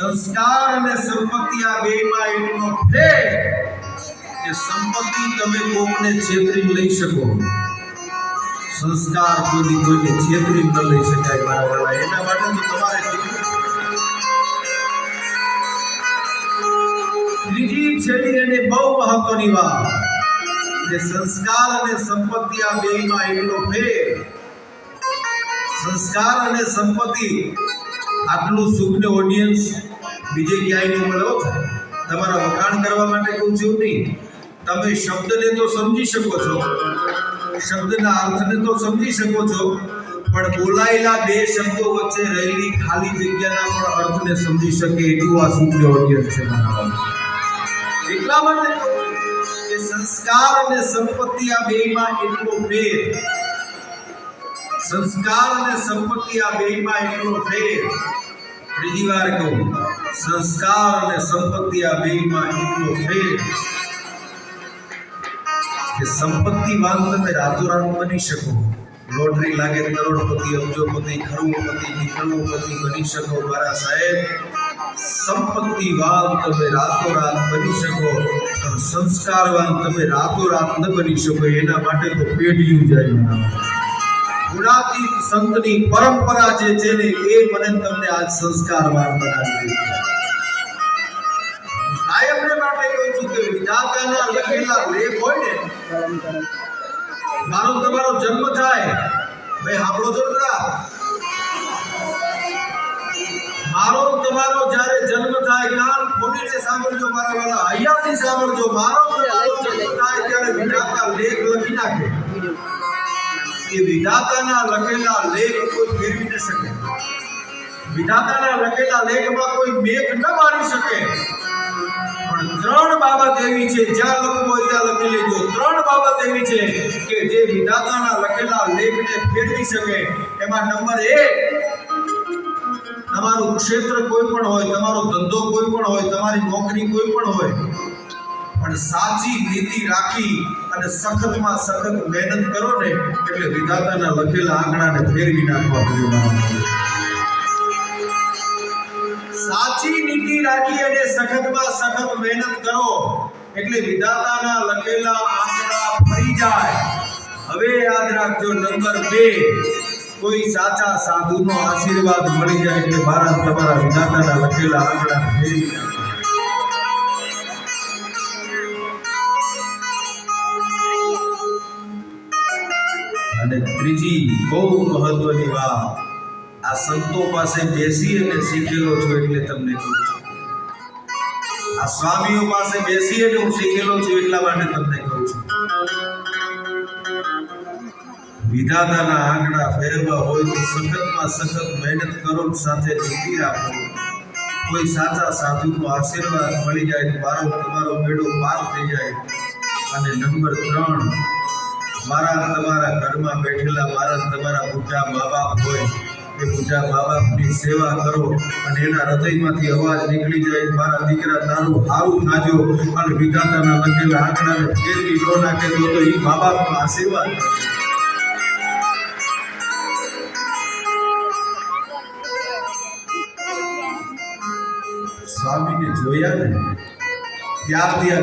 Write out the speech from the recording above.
સંસ્કાર અને સંપત્તિ આ બેમાં એટલો ભેદ કે સંપત્તિ તમે કોકને છેતરી લઈ શકો. સંસ્કાર કોઈ કોઈને છેતરી ન લઈ શકાય મારા વાળા. એના માટે તો તમારે ત્રીજી છેલ્લી અને બહુ મહત્વની વાત કે સંસ્કાર અને સંપત્તિ આ બેમાં એટલો ભેદ. સંસ્કાર અને સંપત્તિ આટલું સુખને ઓડિયન્સ બીજે ક્યાંય નહીં મળો તમારા વખાણ કરવા માટે કહું છું નહીં. તમે શબ્દને તો સમજી શકો છો. શબ્દના અર્થને તો સમજી શકો છો. પણ બોલાયેલા બે શબ્દો વચ્ચે રહેલી ખાલી જગ્યાના પણ અર્થને સમજી શકે એટલું આ સુખને ઓડિયન્સ છે એટલા માટે કે સંસ્કાર અને સંપત્તિ આ બેમાં એટલો ફેર સંસ્કાર અને સંપત્તિ આ બેમાં એટલો ફેર ત્રીજી વાર કહું સંસ્કાર અને સંપત્તિ આ બેમાં એટલો ફેર કે સંપત્તિવાન તમે રાતોરાત બની શકો લોટરી લાગે કરોડપતિ અબજોપતિ ખરબોપતિ નિખરબોપતિ બની શકો મારા સાહેબ સંપત્તિવાન તમે રાતોરાત બની શકો પણ સંસ્કારવાન તમે રાતોરાત ન બની શકો એના માટે તો પેઢીયું જાય મારા ગુણાતીત સંતની પરંપરા જે છે ને, એ મને તમને આજ સંસ્કારવાન બનાવી દીધી. કાયમને માટે કહું છું કે વિધાતાના લખેલા લેખ હોય ને, મારો તમારો જન્મ થાય. ભાઈ, સાંભળો છો મારો તમારો જ્યારે જન્મ થાય, કાન ખોલીને સાંભળજો મારા વાળા અહીંયાથી સાંભળજો, મારો તમારો જન્મ થાય ત્યારે વિધાતા લેખ લખી નાખે. એ વિધાતાના લખેલા લેખ કોઈ ફેરવી ન શકે. વિધાતાના લખેલા લેખમાં કોઈ મેઘ ન મારી શકે. પણ ત્રણ બાબત એવી છે, જ્યાં લખવું હોય ત્યાં લખી લેજો. ત્રણ બાબત એવી છે કે જે વિધાતાના લખેલા લેખને ફેરવી શકે. એમાં નંબર એક, તમારું ક્ષેત્ર કોઈ પણ હોય, તમારો ધંધો કોઈ પણ હોય, તમારી નોકરી કોઈ પણ હોય પણ સાચી નીતિ રાખી અને સખતમાં સખત મહેનત કરો ને, એટલે વિધાતાના લખેલા આંકડાને ફેરવી નાખવા પડ્યું સાચી નીતિ રાખી અને સખતમાં સખત મહેનત કરો, એટલે વિધાતાના લખેલા આંકડા ફરી જાય. હવે યાદ રાખજો, નંબર બે, કોઈ સાચા સાધુનો આશીર્વાદ મળી જાય એટલે મારા તમારા વિધાતાના લખેલા આંકડા ફેરવી નાખો. અને ત્રીજી બહુ મહત્વની વાત, આ સંતો પાસે બેસી અને શીખેલો છું એટલે તમને કહું છું. આ સ્વામીઓ પાસે બેસી અને હું શીખેલો છું એટલા માટે તમને કહું છું. વિધાતાના આંકડા ફેરવવા હોય તો સખતમાં સખત મહેનત કરો સાથે જીતી રાખો. કોઈ સાચા સાધુનો આશીર્વાદ મળી જાય તો મારો તમારો મેળો પાર થઈ જાય. અને નંબર ત્રણ મારા તમારા ઘરમાં બેઠેલા મારા તમારા બુઢા મા બાપ હોય, એ બુઢા મા બાપની સેવા કરો અને એના હૃદયમાંથી અવાજ નીકળી જાય, મારા દીકરા તારું સારું થાજો અને વિધાતાના લખેલા આંકડાને ફેરવી ન નાખે તો તો એ મા બાપનો આશીર્વાદ સ્વામીને જોયા ને? ત્યારથી આ